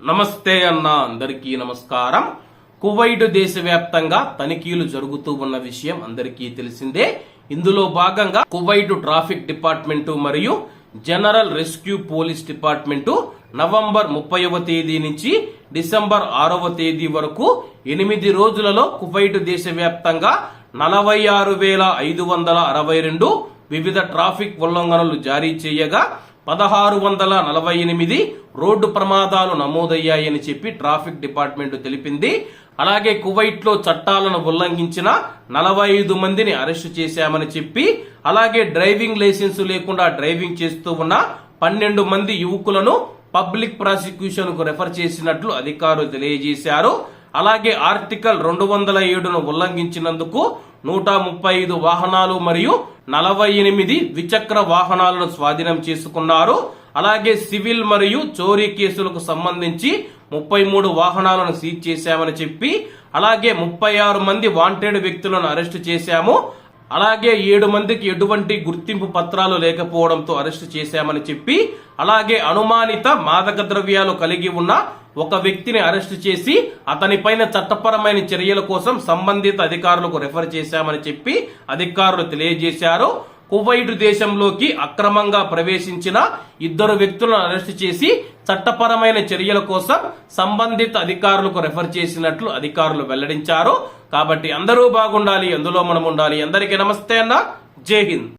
నమస్తే అన్న అందరికీ నమస్కారం. కువైట్ దేశవ్యాప్తంగా తనిఖీలు జరుగుతూ ఉన్న విషయం అందరికీ తెలిసిందే. ఇందులో భాగంగా కువైట్ ట్రాఫిక్ డిపార్ట్మెంటు మరియు general rescue police department November ముప్పైవ తేదీ నుంచి డిసెంబర్ ఆరవ తేదీ వరకు ఎనిమిది రోజులలో కువైట్ దేశవ్యాప్తంగా నలభై ఆరు వేల ఐదు వందల అరవై రెండు వివిధ ట్రాఫిక్ ఉల్లంఘనలు జారీ చేయగా పదహారు వందల నలభై ఎనిమిది రోడ్డు ప్రమాదాలు నమోదయ్యాయని చెప్పి ట్రాఫిక్ డిపార్ట్మెంట్ తెలిపింది. అలాగే కువైట్లో చట్టాలను ఉల్లంఘించిన నలభై ఐదు మందిని అరెస్టు చేశామని చెప్పి అలాగే డ్రైవింగ్ లైసెన్స్ లేకుండా డ్రైవింగ్ చేస్తూ ఉన్న పన్నెండు మంది యువకులను పబ్లిక్ ప్రాసిక్యూషన్కు రెఫర్ చేసినట్లు అధికారులు తెలియజేశారు. అలాగే ఆర్టికల్ రెండు వందల ఏడును ఉల్లంఘించినందుకు నూట ముప్పై ఐదు వాహనాలు మరియు నలభై ఎనిమిది ద్విచక్ర వాహనాలను స్వాధీనం చేసుకున్నారు. అలాగే సివిల్ మరియు చోరీ కేసులకు సంబంధించి ముప్పై మూడు వాహనాలను సీజ్ చేశామని చెప్పి అలాగే ముప్పై ఆరు మంది వాంటెడ్ వ్యక్తులను అరెస్టు చేశాము. అలాగే ఏడు మందికి ఎటువంటి గుర్తింపు పత్రాలు లేకపోవడంతో అరెస్టు చేశామని చెప్పి అలాగే అనుమానిత మాదక ద్రవ్యాలు కలిగి ఉన్న ఒక వ్యక్తిని అరెస్టు చేసి అతనిపైన చట్టపరమైన చర్యల కోసం సంబంధిత అధికారులకు రెఫర్ చేశామని చెప్పి అధికారులు తెలియజేశారు. కువైట్ దేశంలోకి అక్రమంగా ప్రవేశించిన ఇద్దరు వ్యక్తులను అరెస్టు చేసి చట్టపరమైన చర్యల కోసం సంబంధిత అధికారులకు రెఫర్ చేసినట్లు అధికారులు వెల్లడించారు. కాబట్టి అందరూ బాగుండాలి అందులో మనం ఉండాలి అందరికీ నమస్తే అన్న. జై హింద్.